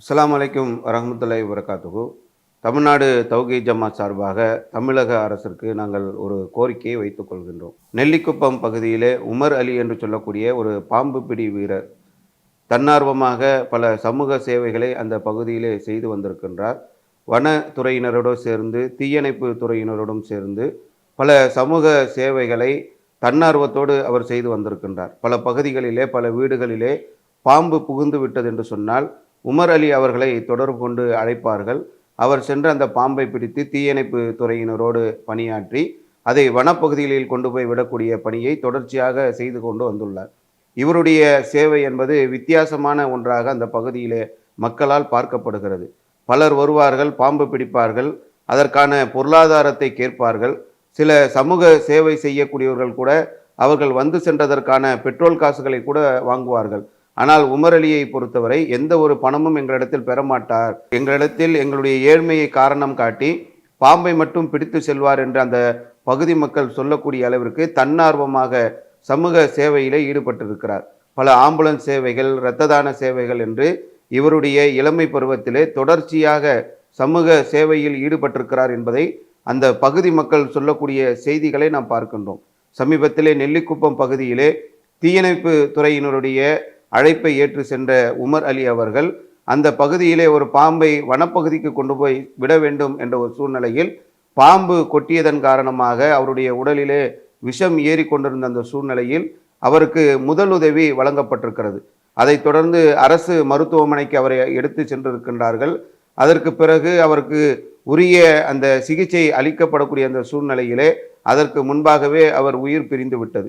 அஸ்லாம் அலைக்கும் வரஹ்மத்துல்லாஹி வரகாத்துகு தமிழ்நாடு தௌகி ஜமாத் சார்பாக தமிழக அரசிற்கு நாங்கள் ஒரு கோரிக்கையை வைத்துக் கொள்கின்றோம். நெல்லிக்குப்பம் பகுதியிலே உமர் அலி என்று சொல்லக்கூடிய ஒரு பாம்பு பிடி வீரர் தன்னார்வமாக பல சமூக சேவைகளை அந்த பகுதியிலே செய்து வந்திருக்கின்றார். வனத்துறையினரோடு சேர்ந்து தீயணைப்பு துறையினரோடும் சேர்ந்து பல சமூக சேவைகளை தன்னார்வத்தோடு அவர் செய்து வந்திருக்கின்றார். பல பகுதிகளிலே பல வீடுகளிலே பாம்பு புகுந்து விட்டது என்று சொன்னால் உமர் அலி அவர்களை தொடர்பு கொண்டு அழைப்பார்கள். அவர் சென்று அந்த பாம்பை பிடித்து தீயணைப்பு துறையினரோடு பணியாற்றி அதை வனப்பகுதிகளில் கொண்டு போய் விடக்கூடிய பணியை தொடர்ச்சியாக செய்து கொண்டு வந்துள்ளார். இவருடைய சேவை என்பது வித்தியாசமான ஒன்றாக அந்த பகுதியிலே மக்களால் பார்க்கப்படுகிறது. பலர் வருவார்கள் பாம்பு பிடிப்பார்கள் அதற்கான பொருளாதாரத்தை கேட்பார்கள். சில சமூக சேவை செய்யக்கூடியவர்கள் கூட அவர்கள் வந்து சென்றதற்கான பெட்ரோல் காசுகளை கூட வாங்குவார்கள். ஆனால் உமர் அலியை பொறுத்தவரை எந்த ஒரு பணமும் எங்களிடத்தில் பெறமாட்டார். எங்களிடத்தில் எங்களுடைய ஏழ்மையை காரணம் காட்டி பாம்பை மட்டும் பிடித்து செல்வார் என்று அந்த பகுதி மக்கள் சொல்லக்கூடிய அளவிற்கு தன்னார்வமாக சமூக சேவையிலே ஈடுபட்டிருக்கிறார். பல ஆம்புலன்ஸ் சேவைகள் இரத்த தான சேவைகள் என்று இவருடைய இளமை பருவத்திலே தொடர்ச்சியாக சமூக சேவையில் ஈடுபட்டிருக்கிறார் என்பதை அந்த பகுதி மக்கள் சொல்லக்கூடிய செய்திகளை நாம் பார்க்கின்றோம். சமீபத்திலே நெல்லிக்குப்பம் பகுதியிலே தீயணைப்பு துறையினருடைய அழைப்பை ஏற்று சென்ற உமர் அலி அவர்கள் அந்த பகுதியிலே ஒரு பாம்பை வனப்பகுதிக்கு கொண்டு போய் விட வேண்டும் என்ற ஒரு சூழ்நிலையில் பாம்பு கொட்டியதன் காரணமாக அவருடைய உடலிலே விஷம் ஏறி கொண்டிருந்த அந்த சூழ்நிலையில் அவருக்கு முதலுதவி வழங்கப்பட்டிருக்கிறது. அதைத் தொடர்ந்து அரசு மருத்துவமனைக்கு அவரை எடுத்து சென்றிருக்கின்றார்கள். அதற்கு பிறகு அவருக்கு உரிய அந்த சிகிச்சை அளிக்கப்படக்கூடிய அந்த சூழ்நிலையிலே அதற்கு முன்பாகவே அவர் உயிர் பிரிந்து விட்டது.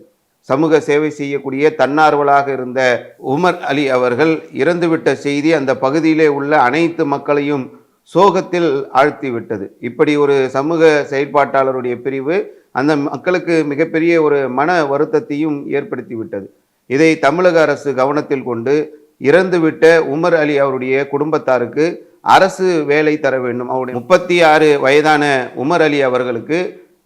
சமூக சேவை செய்யக்கூடிய தன்னார்வலாக இருந்த உமர் அலி அவர்கள் இறந்துவிட்ட செய்தி அந்த பகுதியிலே உள்ள அனைத்து மக்களையும் சோகத்தில் ஆழ்த்திவிட்டது. இப்படி ஒரு சமூக செயற்பாட்டாளருடைய பிரிவு அந்த மக்களுக்கு மிகப்பெரிய ஒரு மன வருத்தத்தையும் ஏற்படுத்திவிட்டது. இதை தமிழக அரசு கவனத்தில் கொண்டு இறந்துவிட்ட உமர் அலி அவருடைய குடும்பத்தாருக்கு அரசு வேலை தர வேண்டும். அவருடைய முப்பத்தி ஆறு வயதான உமர் அலி அவர்களுக்கு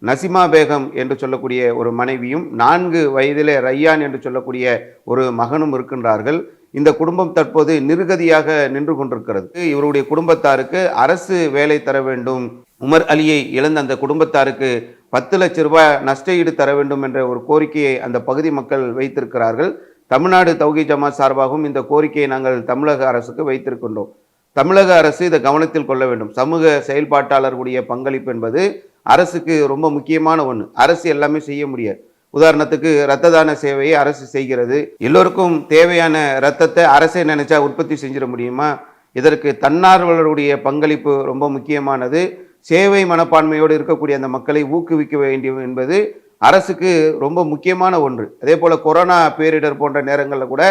நசிமா பேகம் என்று சொல்லக்கூடிய ஒரு மனைவியும் நான்கு வயதிலே ரையான் என்று சொல்லக்கூடிய ஒரு மகனும் இருக்கின்றார்கள். இந்த குடும்பம் தற்போது நிர்கதியாக நின்று கொண்டிருக்கிறது. இவருடைய குடும்பத்தாருக்கு அரசு வேலை தர வேண்டும். உமர் அலியை இழந்த அந்த குடும்பத்தாருக்கு பத்து லட்ச ரூபாய் நஷ்ட ஈடு தர வேண்டும் என்ற ஒரு கோரிக்கையை அந்த பகுதி மக்கள் வைத்திருக்கிறார்கள். தமிழ்நாடு தௌகி ஜமாத் சார்பாகவும் இந்த கோரிக்கையை நாங்கள் தமிழக அரசுக்கு வைத்திருக்கின்றோம். தமிழக அரசு இதை கவனத்தில் கொள்ள வேண்டும். சமூக செயல்பாட்டாளர்களுடைய பங்களிப்பு என்பது அரசுக்கு ரொம்ப முக்கியமான ஒன்று அரசு எல்லாமே செய்ய முடியாது. உதாரணத்துக்கு இரத்த தான சேவையை அரசு செய்கிறது. எல்லோருக்கும் தேவையான இரத்தத்தை அரசே நினைச்சா உற்பத்தி செஞ்சிட முடியுமா? இதற்கு தன்னார்வலருடைய பங்களிப்பு ரொம்ப முக்கியமானது. சேவை மனப்பான்மையோடு இருக்கக்கூடிய அந்த மக்களை ஊக்குவிக்க வேண்டியது என்பது அரசுக்கு ரொம்ப முக்கியமான ஒன்று. அதே போல் கொரோனா பேரிடர் போன்ற நேரங்களில் கூட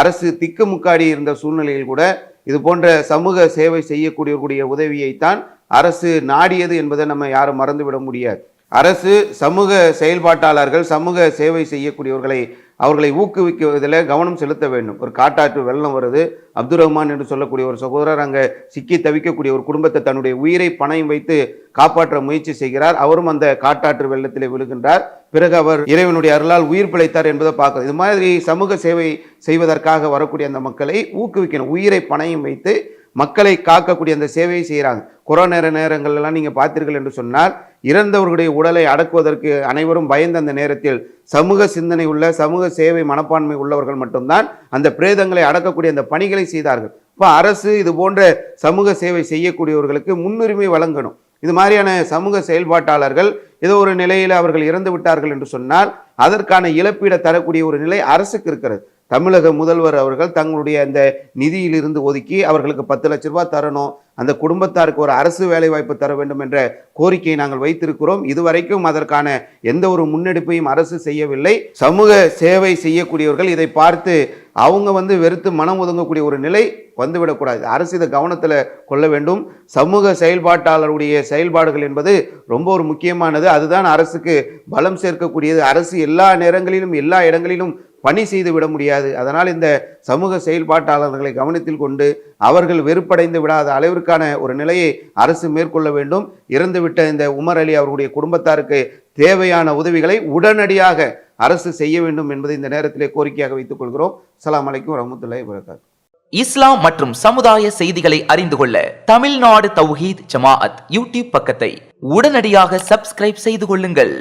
அரசு திக்குமுக்காடி இருந்த சூழ்நிலையில் கூட இது போன்ற சமூக சேவை செய்யக்கூடியவர்களுடைய உதவியைத்தான் அரசு நாடியது என்பதை நம்ம யாரும் மறந்துவிட முடியாது. அரசு சமூக செயல்பாட்டாளர்கள் சமூக சேவை செய்யக்கூடியவர்களை அவர்களை ஊக்குவிக்குவதில் கவனம் செலுத்த வேண்டும். ஒரு காட்டாற்று வெள்ளம் வருது அப்துல் ரஹ்மான் என்று சொல்லக்கூடிய ஒரு சகோதரர் அங்கே சிக்கி தவிக்கக்கூடிய ஒரு குடும்பத்தை தன்னுடைய உயிரை பணயம் வைத்து காப்பாற்ற முயற்சி செய்கிறார். அவரும் அந்த காட்டாற்று வெள்ளத்தில் விழுகின்றார். பிறகு அவர் இறைவனுடைய அருளால் உயிர் பிழைத்தார் என்பதை பார்க்கணும் இது மாதிரி சமூக சேவை செய்வதற்காக வரக்கூடிய அந்த மக்களை ஊக்குவிக்கணும். உயிரை பணையும் வைத்து மக்களை காக்கக்கூடிய அந்த சேவையை செய்கிறாங்க கொரோனா நேர நேரங்கள்லாம் நீங்கள் பார்த்தீர்கள் என்று சொன்னால் இறந்தவர்களுடைய உடலை அடக்குவதற்கு அனைவரும் பயந்த அந்த நேரத்தில் சமூக சிந்தனை உள்ள சமூக சேவை மனப்பான்மை உள்ளவர்கள் மட்டும்தான் அந்த பிரேதங்களை அடக்கக்கூடிய அந்த பணிகளை செய்தார்கள். இப்போ அரசு இது போன்ற சமூக சேவை செய்யக்கூடியவர்களுக்கு முன்னுரிமை வழங்கணும். இது மாதிரியான சமூக செயல்பாட்டாளர்கள் ஏதோ ஒரு நிலையில் அவர்கள் இறந்து விட்டார்கள் என்று சொன்னால் அதற்கான இழப்பீடை தரக்கூடிய ஒரு நிலை அரசுக்கு இருக்கிறது. தமிழக முதல்வர் அவர்கள் தங்களுடைய அந்த நிதியிலிருந்து ஒதுக்கி அவர்களுக்கு பத்து லட்ச ரூபாய் தரணும். அந்த குடும்பத்தாருக்கு ஒரு அரசு வேலை வாய்ப்பு தர வேண்டும் என்ற கோரிக்கையை நாங்கள் வைத்திருக்கிறோம். இதுவரைக்கும் அதற்கான எந்த ஒரு முன்னெடுப்பையும் அரசு செய்யவில்லை. சமூக சேவை செய்யக்கூடியவர்கள் இதை பார்த்து அவங்க வந்து வெறுத்து மனம் ஒதுங்கக்கூடிய ஒரு நிலை வந்துவிடக்கூடாது. அரசு இதை கவனத்தில் கொள்ள வேண்டும். சமூக செயல்பாட்டாளருடைய செயல்பாடுகள் என்பது ரொம்ப ஒரு முக்கியமானது. அதுதான் அரசுக்கு பலம் சேர்க்கக்கூடியது. அரசு எல்லா நேரங்களிலும் எல்லா இடங்களிலும் பணி செய்து விட முடியாது. அதனால் இந்த சமூக செயல்பாட்டாளர்களை கவனத்தில் கொண்டு அவர்கள் வெறுப்படைந்து விடாத அளவிற்கு அளவிற்கான ஒரு நிலையை அரசு மேற்கொள்ள வேண்டும். இறந்துவிட்ட இந்த உமர் அலி அவர்களுடைய குடும்பத்தாருக்கு தேவையான உதவிகளை உடனடியாக அரசு செய்ய வேண்டும் என்பதை இந்த நேரத்திலே கோரிக்கையாக வைத்துக் கொள்கிறோம். சலாம் அலைக்கும் ரஹமத்துல்லாய் வரகாத் இஸ்லாம் மற்றும் சமுதாய செய்திகளை அறிந்து கொள்ள தமிழ்நாடு தௌஹீத் ஜமாஅத் யூடியூப் பக்கத்தை உடனடியாக சப்ஸ்கிரைப் செய்து கொள்ளுங்கள்.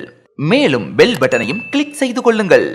மேலும் பெல் பட்டனையும் கிளிக் செய்து கொள்ளுங்கள்.